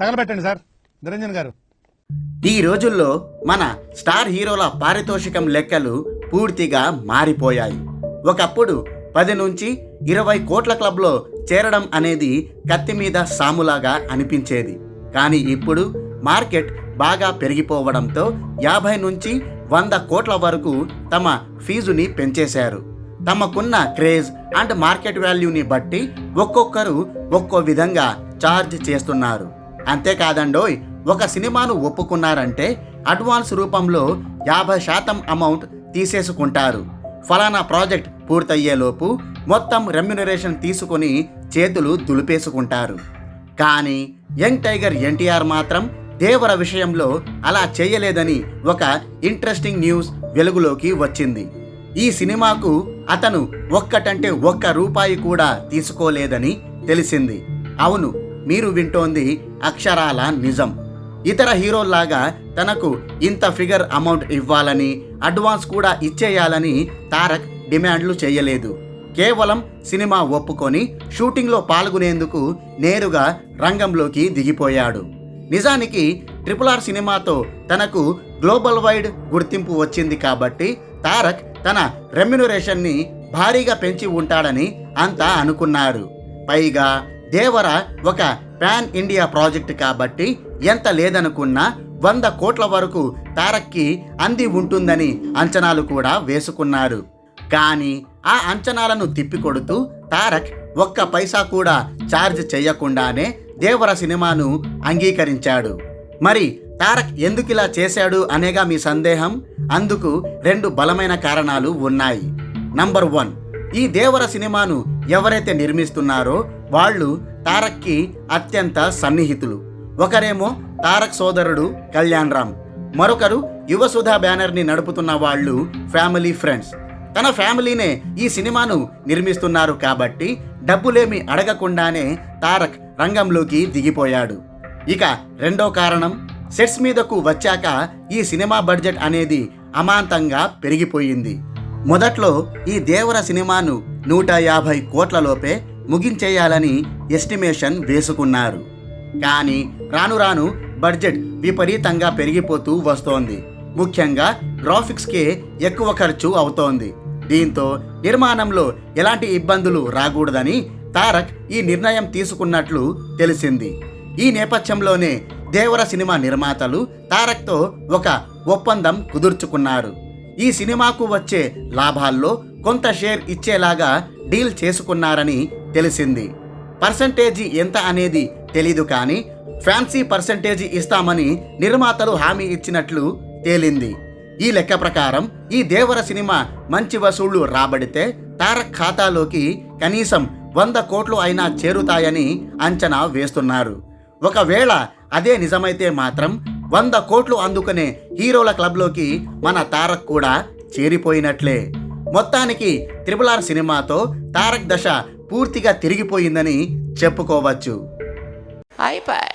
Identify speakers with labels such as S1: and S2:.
S1: తగలబెట్టండి sir. Niranjan గారు.
S2: ఈ రోజుల్లో మన స్టార్ హీరోల పారితోషికం లెక్కలు పూర్తిగా మారిపోయాయి. ఒకప్పుడు పది నుంచి ఇరవై కోట్ల క్లబ్లో చేరడం అనేది కత్తి మీద సాములాగా అనిపించేది. కానీ ఇప్పుడు మార్కెట్ బాగా పెరిగిపోవడంతో యాభై నుంచి వంద కోట్ల వరకు తమ ఫీజుని పెంచేశారు. తమకున్న క్రేజ్ అండ్ మార్కెట్ వాల్యూని బట్టి ఒక్కొక్కరు ఒక్కో విధంగా ఛార్జ్ చేస్తున్నారు. అంతేకాదండోయ్ ఒక సినిమాను ఒప్పుకున్నారంటే అడ్వాన్స్ రూపంలో యాభై శాతం అమౌంట్ తీసేసుకుంటారు. ఫలానా ప్రాజెక్ట్ పూర్తయ్యేలోపు మొత్తం రెమ్యునరేషన్ తీసుకొని చేతులు దులిపేసుకుంటారు. కానీ యంగ్ టైగర్ ఎన్టీఆర్ మాత్రం దేవర విషయంలో అలా చేయలేదని ఒక ఇంట్రెస్టింగ్ న్యూస్ వెలుగులోకి వచ్చింది. ఈ సినిమాకు అతను ఒక్కటంటే ఒక్క రూపాయి కూడా తీసుకోలేదని తెలిసింది. అవును మీరు వింటోంది అక్షరాల నిజం. ఇతర హీరోల్లాగా తనకు ఇంత ఫిగర్ అమౌంట్ ఇవ్వాలని అడ్వాన్స్ కూడా ఇచ్చేయాలని తారక్ డిమాండ్లు చేయలేదు. కేవలం సినిమా ఒప్పుకొని షూటింగ్లో పాల్గొనేందుకు నేరుగా రంగంలోకి దిగిపోయాడు. నిజానికి ట్రిపుల్ ఆర్ సినిమాతో తనకు గ్లోబల్ వైడ్ గుర్తింపు వచ్చింది కాబట్టి తారక్ తన రెమ్యునరేషన్ని భారీగా పెంచి ఉంటాడని అంతా అనుకున్నారు పైగా దేవర ఒక పాన్ ఇండియా ప్రాజెక్ట్ కాబట్టి ఎంత లేదనుకున్నా వంద కోట్ల వరకు తారక్కి అంది ఉంటుందని అంచనాలు కూడా వేసుకున్నారు. కానీ ఆ అంచనాలను తిప్పికొడుతూ తారక్ ఒక్క పైసా కూడా ఛార్జ్ చేయకుండానే దేవర సినిమాను అంగీకరించాడు. మరి తారక్ ఎందుకు ఇలా చేశాడు అనేగా మీ సందేహం? అందుకు రెండు బలమైన కారణాలు ఉన్నాయి. నంబర్ వన్ ఈ దేవర సినిమాను ఎవరైతే నిర్మిస్తున్నారో వాళ్ళు తారక్కి అత్యంత సన్నిహితులు. ఒకరేమో తారక్ సోదరుడు కళ్యాణ్ రామ్. మరొకరు యువసుధా బ్యానర్ని నడుపుతున్న వాళ్ళు ఫ్యామిలీ ఫ్రెండ్స్. తన ఫ్యామిలీనే ఈ సినిమాను నిర్మిస్తున్నారు కాబట్టి డబ్బులేమి అడగకుండానే తారక్ రంగంలోకి దిగిపోయాడు. ఇక రెండో కారణం సెట్స్ మీదకు వచ్చాక ఈ సినిమా బడ్జెట్ అనేది అమాంతంగా పెరిగిపోయింది. మొదట్లో ఈ దేవర సినిమాను నూట యాభై కోట్లలోపే ముగించేయాలని ఎస్టిమేషన్ వేసుకున్నారు. కానీ రాను రాను బడ్జెట్ విపరీతంగా పెరిగిపోతూ వస్తోంది. ముఖ్యంగా గ్రాఫిక్స్కే ఎక్కువ ఖర్చు అవుతోంది. దీంతో నిర్మాణంలో ఎలాంటి ఇబ్బందులు రాకూడదని తారక్ ఈ నిర్ణయం తీసుకున్నట్లు తెలిసింది. ఈ నేపథ్యంలోనే దేవర సినిమా నిర్మాతలు తారక్తో ఒక ఒప్పందం కుదుర్చుకున్నారు. ఈ సినిమాకు వచ్చే లాభాల్లో కొంత షేర్ ఇచ్చేలాగా డీల్ చేసుకున్నారని తెలిసింది. పర్సంటేజీ ఎంత అనేది తెలీదు కానీ ఫ్యాన్సీ పర్సంటేజీ ఇస్తామని నిర్మాతలు హామీ ఇచ్చినట్లు తేలింది. ఈ లెక్క ప్రకారం ఈ దేవర సినిమా మంచి వసూళ్ళు రాబడితే తారక్ ఖాతాలోకి కనీసం వంద కోట్లు అయినా చేరుతాయని అంచనా వేస్తున్నారు. ఒకవేళ అదే నిజమైతే మాత్రం వంద కోట్లు అందుకునే హీరోల క్లబ్లోకి మన తారక్ కూడా చేరిపోయినట్లే. మొత్తానికి త్రిపుల్ ఆర్ సినిమాతో తారక్ దశ పూర్తిగా తిరిగిపోయిందని చెప్పుకోవచ్చు.
S3: అయిపోయి